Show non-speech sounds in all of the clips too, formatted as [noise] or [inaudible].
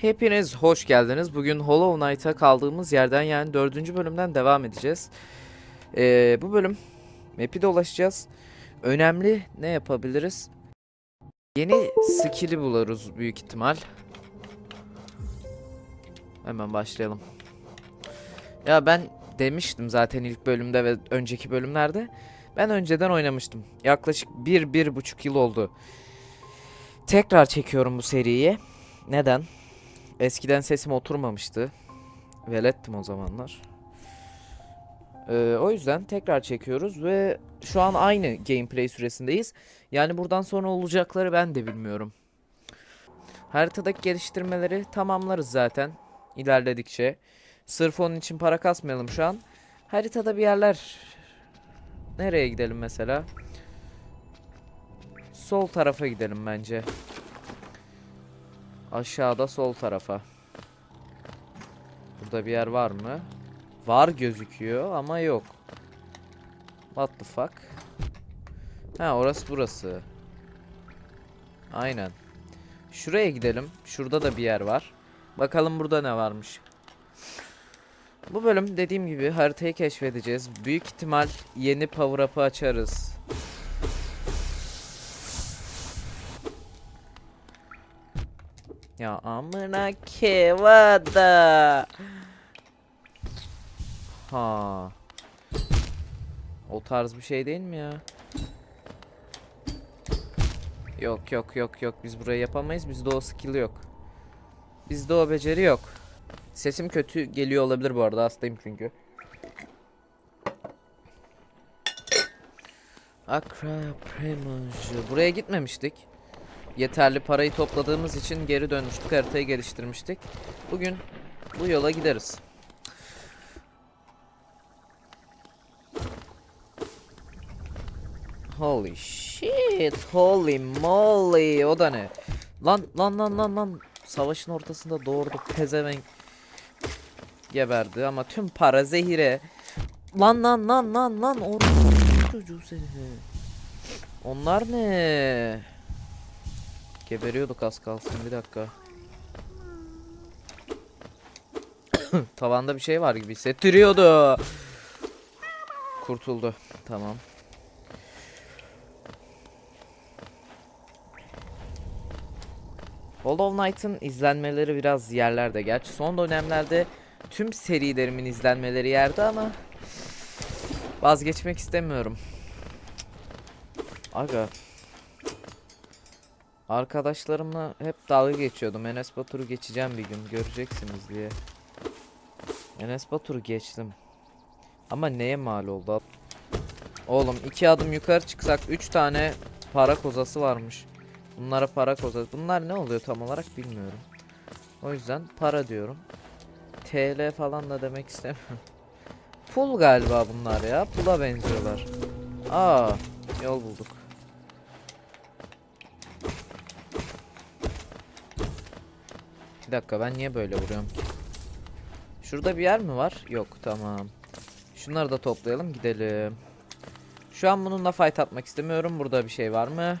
Hepiniz hoş geldiniz. Bugün Hollow Knight'a kaldığımız yerden yani dördüncü bölümden devam edeceğiz. Ee, bu bölüm map'i dolaşacağız. Önemli ne yapabiliriz? Yeni skill'i buluruz büyük ihtimal. Hemen başlayalım. Ya ben demiştim zaten ilk bölümde ve önceki bölümlerde. Ben önceden oynamıştım. Yaklaşık bir, bir buçuk yıl oldu. Tekrar çekiyorum bu seriyi. Neden? Eskiden sesim oturmamıştı. Velettim o zamanlar. Ee, o yüzden tekrar çekiyoruz ve şu an aynı gameplay süresindeyiz. Yani buradan sonra olacakları ben de bilmiyorum. Haritadaki geliştirmeleri tamamlarız zaten ilerledikçe. Sırf onun için para kasmayalım şu an. Haritada bir yerler... Nereye gidelim mesela? Sol tarafa gidelim bence. Aşağıda sol tarafa. Burada bir yer var mı? Var gözüküyor ama yok. What the fuck? Ha orası burası. Aynen. Şuraya gidelim. Şurada da bir yer var. Bakalım burada ne varmış. Bu bölüm dediğim gibi haritayı keşfedeceğiz. Büyük ihtimal yeni power up'ı açarız. Ya amına kevada. Ha. O tarz bir şey değil mi ya? Yok yok yok yok biz burayı yapamayız. Bizde o skill yok. Bizde o beceri yok. Sesim kötü geliyor olabilir bu arada hastayım çünkü. Akra Premaj. Buraya gitmemiştik. Yeterli parayı topladığımız için geri dönmüştük. Haritayı geliştirmiştik. Bugün bu yola gideriz. Holy shit. Holy moly. O da ne? Lan lan lan lan lan. Savaşın ortasında doğurdu pezevenk. Geberdi ama tüm para zehire. Lan lan lan lan lan. Orada çocuğu seni. Onlar ne? Geberiyorduk az kalsın bir dakika. [coughs] Tavanda bir şey var gibi hissettiriyordu. Kurtuldu. Tamam. Hollow Knight'ın izlenmeleri biraz yerlerde. Gerçi son dönemlerde tüm serilerimin izlenmeleri yerde ama vazgeçmek istemiyorum. Aga. Arkadaşlarımla hep dalga geçiyordum. Enes Batur'u geçeceğim bir gün göreceksiniz diye. Enes Batur'u geçtim. Ama neye mal oldu? Oğlum iki adım yukarı çıksak üç tane para kozası varmış. Bunlara para kozası. Bunlar ne oluyor tam olarak bilmiyorum. O yüzden para diyorum. TL falan da demek istemiyorum. Pul galiba bunlar ya. Pula benziyorlar. Aa, yol bulduk. Bir dakika ben niye böyle vuruyorum? Şurada bir yer mi var? Yok tamam. Şunları da toplayalım gidelim. Şu an bununla fight atmak istemiyorum. Burada bir şey var mı?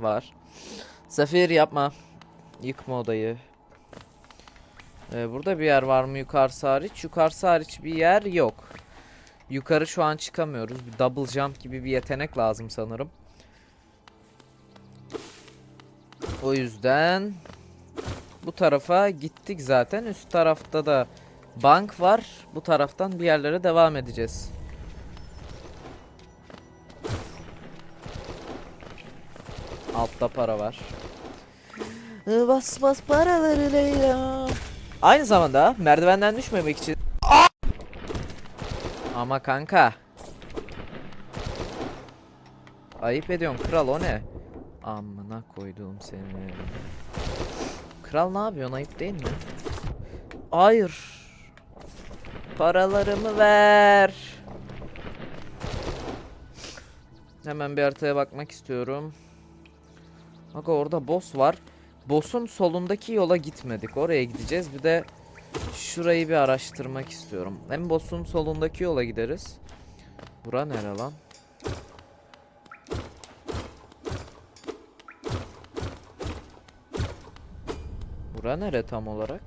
Var. Zafir yapma. Yıkma odayı. Ee, burada bir yer var mı yukarısı hariç? Yukarısı hariç bir yer yok. Yukarı şu an çıkamıyoruz. Bir double jump gibi bir yetenek lazım sanırım. O yüzden bu tarafa gittik zaten. Üst tarafta da bank var. Bu taraftan bir yerlere devam edeceğiz. Altta para var. Bas bas paraları Leyla. Aynı zamanda merdivenden düşmemek için ama kanka. Ayıp ediyorsun kral o ne? Amına koyduğum seni. Kral ne yapıyorsun ayıp değil mi? Hayır. Paralarımı ver. Hemen bir haritaya bakmak istiyorum. Aga orada boss var. Boss'un solundaki yola gitmedik. Oraya gideceğiz. Bir de şurayı bir araştırmak istiyorum. Hem boss'un solundaki yola gideriz. Bura nere lan? Bura nere tam olarak?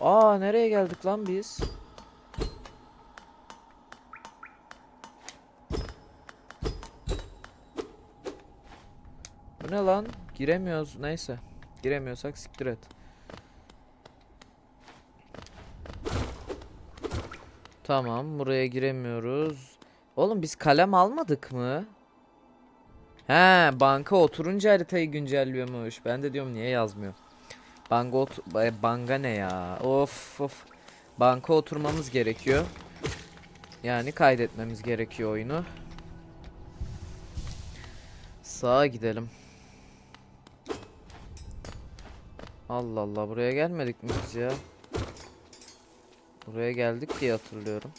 Aa nereye geldik lan biz? Bu ne lan? Giremiyoruz. Neyse. Giremiyorsak siktir et. Tamam, buraya giremiyoruz. Oğlum biz kalem almadık mı? He, banka oturunca haritayı güncelliyormuş. Ben de diyorum niye yazmıyor. Banka ot e, banga ne ya? Of of. Banka oturmamız gerekiyor. Yani kaydetmemiz gerekiyor oyunu. Sağa gidelim. Allah Allah buraya gelmedik mi biz ya? Buraya geldik diye hatırlıyorum.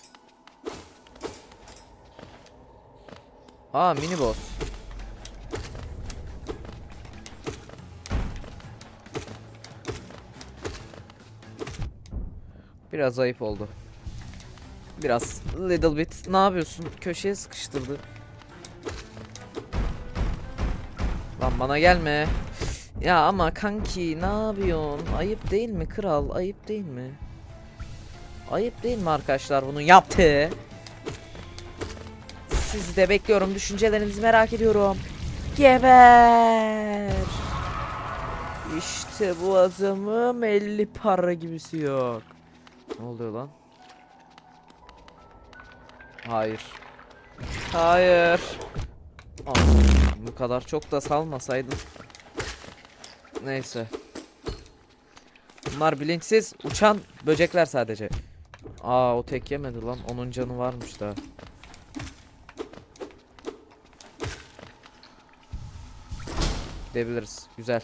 Aa mini boss. Biraz ayıp oldu. Biraz little bit. Ne yapıyorsun? Köşeye sıkıştırdı. Lan bana gelme. Ya ama kanki ne yapıyorsun? Ayıp değil mi kral? Ayıp değil mi? Ayıp değil mi arkadaşlar bunun yaptığı? Sizi de bekliyorum. Düşüncelerinizi merak ediyorum. Geber. İşte bu adamım 50 para gibisi yok. Ne oluyor lan? Hayır. Hayır. Aa, bu kadar çok da salmasaydın. Neyse. Bunlar bilinçsiz uçan böcekler sadece. Aa o tek yemedi lan. Onun canı varmış da. Gidebiliriz. Güzel.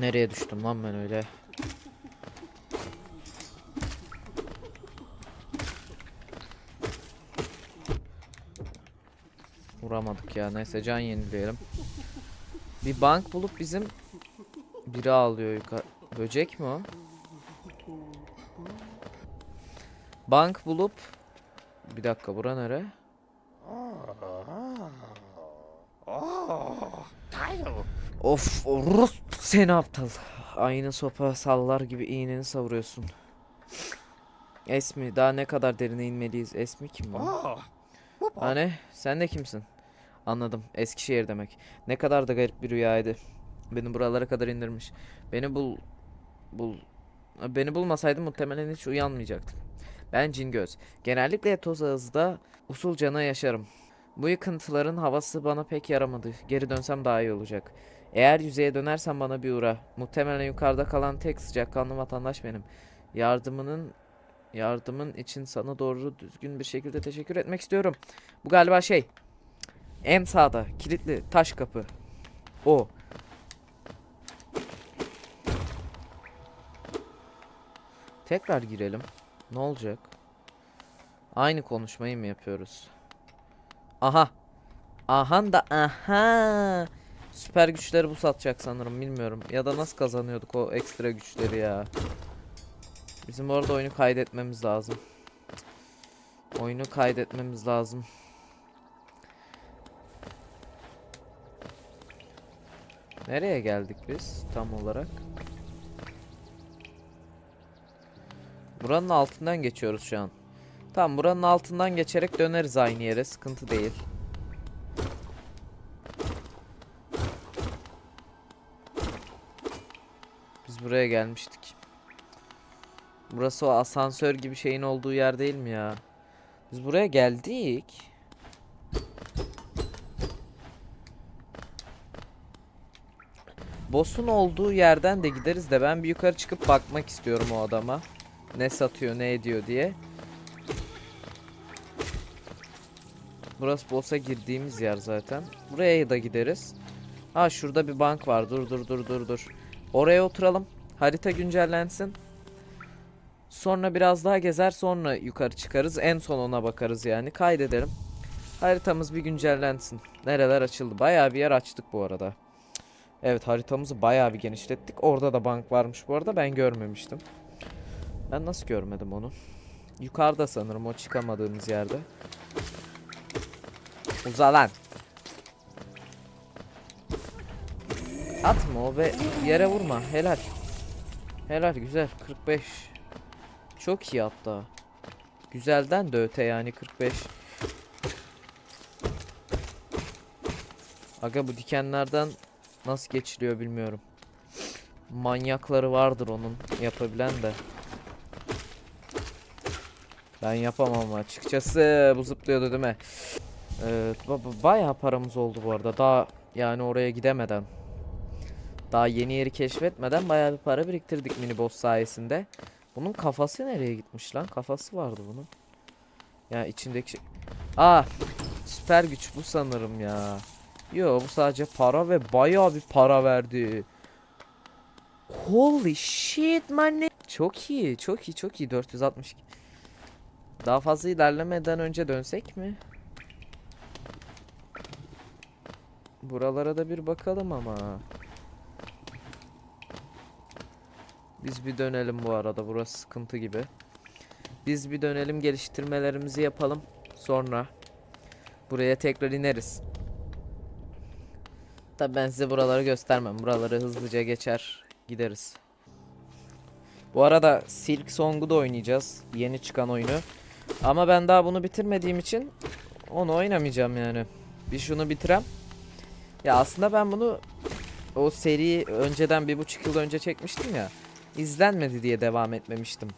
Nereye düştüm lan ben öyle? Vuramadık ya. Neyse can yenileyelim. Bir bank bulup bizim biri ağlıyor yukarı. Böcek mi o? Bank bulup bir dakika bura nere? Of Rus seni aptal. Aynı sopa sallar gibi iğneni savuruyorsun. Esmi daha ne kadar derine inmeliyiz? Esmi kim bu? Hani sen de kimsin? Anladım. Eskişehir demek. Ne kadar da garip bir rüyaydı. Beni buralara kadar indirmiş. Beni bul bul beni bulmasaydın muhtemelen hiç uyanmayacaktım. Ben Cingöz. Genellikle toz ağızda usulcana yaşarım. Bu yıkıntıların havası bana pek yaramadı. Geri dönsem daha iyi olacak. Eğer yüzeye dönersem bana bir uğra. Muhtemelen yukarıda kalan tek sıcakkanlı vatandaş benim. Yardımının yardımın için sana doğru düzgün bir şekilde teşekkür etmek istiyorum. Bu galiba şey. En sağda kilitli taş kapı. O. Tekrar girelim. Ne olacak? Aynı konuşmayı mı yapıyoruz? Aha. Ahan da aha. Süper güçleri bu satacak sanırım bilmiyorum. Ya da nasıl kazanıyorduk o ekstra güçleri ya. Bizim orada oyunu kaydetmemiz lazım. Oyunu kaydetmemiz lazım. Nereye geldik biz tam olarak? Buranın altından geçiyoruz şu an. Tamam buranın altından geçerek döneriz aynı yere. Sıkıntı değil. Biz buraya gelmiştik. Burası o asansör gibi şeyin olduğu yer değil mi ya? Biz buraya geldik. Boss'un olduğu yerden de gideriz de ben bir yukarı çıkıp bakmak istiyorum o adama. Ne satıyor ne ediyor diye. Burası boss'a girdiğimiz yer zaten. Buraya da gideriz. Ha şurada bir bank var. Dur dur dur dur dur. Oraya oturalım. Harita güncellensin. Sonra biraz daha gezer sonra yukarı çıkarız. En son ona bakarız yani. Kaydedelim. Haritamız bir güncellensin. Nereler açıldı? Bayağı bir yer açtık bu arada. Evet haritamızı bayağı bir genişlettik. Orada da bank varmış bu arada. Ben görmemiştim. Ben nasıl görmedim onu? Yukarıda sanırım o çıkamadığımız yerde. Uza. Atma o ve yere vurma. Helal. Helal güzel. 45. Çok iyi hatta. Güzelden de öte yani 45. Aga bu dikenlerden nasıl geçiliyor bilmiyorum. Manyakları vardır onun yapabilen de. Ben yapamam açıkçası. Bu zıplıyordu değil mi? Ba- bayağı paramız oldu bu arada. Daha yani oraya gidemeden. Daha yeni yeri keşfetmeden bayağı bir para biriktirdik mini boss sayesinde. Bunun kafası nereye gitmiş lan? Kafası vardı bunun. Ya içindeki şey... Aa! Süper güç bu sanırım ya. Yo bu sadece para ve bayağı bir para verdi. Holy shit man. Çok iyi, çok iyi, çok iyi. 462. Daha fazla ilerlemeden önce dönsek mi? Buralara da bir bakalım ama. Biz bir dönelim bu arada. Burası sıkıntı gibi. Biz bir dönelim geliştirmelerimizi yapalım. Sonra buraya tekrar ineriz. Tabi ben size buraları göstermem. Buraları hızlıca geçer gideriz. Bu arada Silk Song'u da oynayacağız. Yeni çıkan oyunu. Ama ben daha bunu bitirmediğim için onu oynamayacağım yani. Bir şunu bitirem. Ya aslında ben bunu o seri önceden bir buçuk yıl önce çekmiştim ya. İzlenmedi diye devam etmemiştim.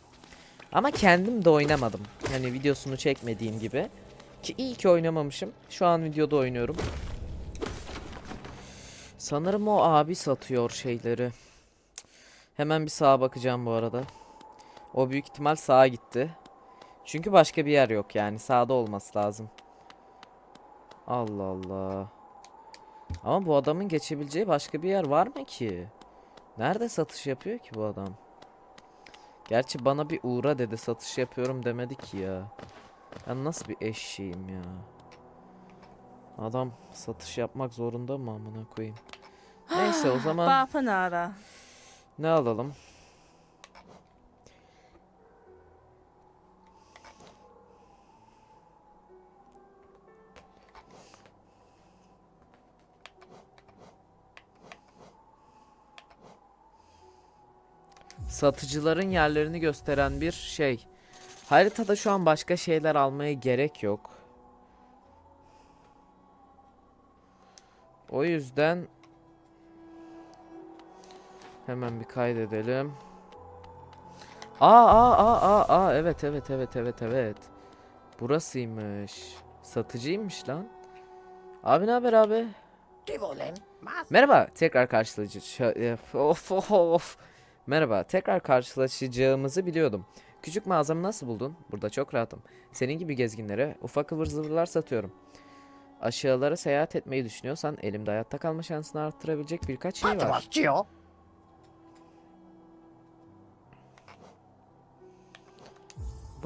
Ama kendim de oynamadım. Hani videosunu çekmediğim gibi. Ki iyi ki oynamamışım. Şu an videoda oynuyorum. Sanırım o abi satıyor şeyleri. Hemen bir sağa bakacağım bu arada. O büyük ihtimal sağa gitti. Çünkü başka bir yer yok yani. Sağda olması lazım. Allah Allah. Ama bu adamın geçebileceği başka bir yer var mı ki? Nerede satış yapıyor ki bu adam? Gerçi bana bir uğra dedi satış yapıyorum demedi ki ya. Ben nasıl bir eşeğim ya. Adam satış yapmak zorunda mı amına koyayım? Neyse o [gasps] zaman Bapanara. ne alalım? Satıcıların yerlerini gösteren bir şey. Haritada şu an başka şeyler almaya gerek yok. O yüzden hemen bir kaydedelim. Aa aa aa aa aa evet evet evet evet evet. Burasıymış. Satıcıymış lan. Abi ne haber abi? Merhaba, tekrar karşılaşacağız. Of of of. Merhaba, tekrar karşılaşacağımızı biliyordum. Küçük mağazamı nasıl buldun? Burada çok rahatım. Senin gibi gezginlere ufak ıvır zıvırlar satıyorum. Aşağılara seyahat etmeyi düşünüyorsan elimde hayatta kalma şansını arttırabilecek birkaç şey var.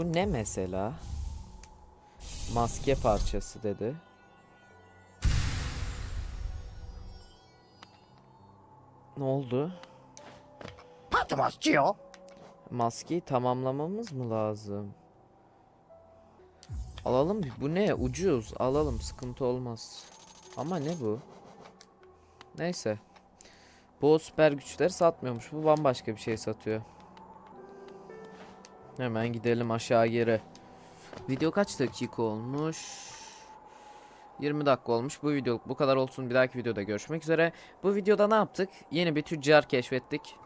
Bu ne mesela? Maske parçası dedi. Ne oldu? Matematikçiyo. Maskeyi tamamlamamız mı lazım? Alalım. Bu ne? Ucuz. Alalım. Sıkıntı olmaz. Ama ne bu? Neyse. Bu süper güçleri satmıyormuş. Bu bambaşka bir şey satıyor. Hemen gidelim aşağı geri. Video kaç dakika olmuş? 20 dakika olmuş. Bu videoluk bu kadar olsun. Bir dahaki videoda görüşmek üzere. Bu videoda ne yaptık? Yeni bir tüccar keşfettik.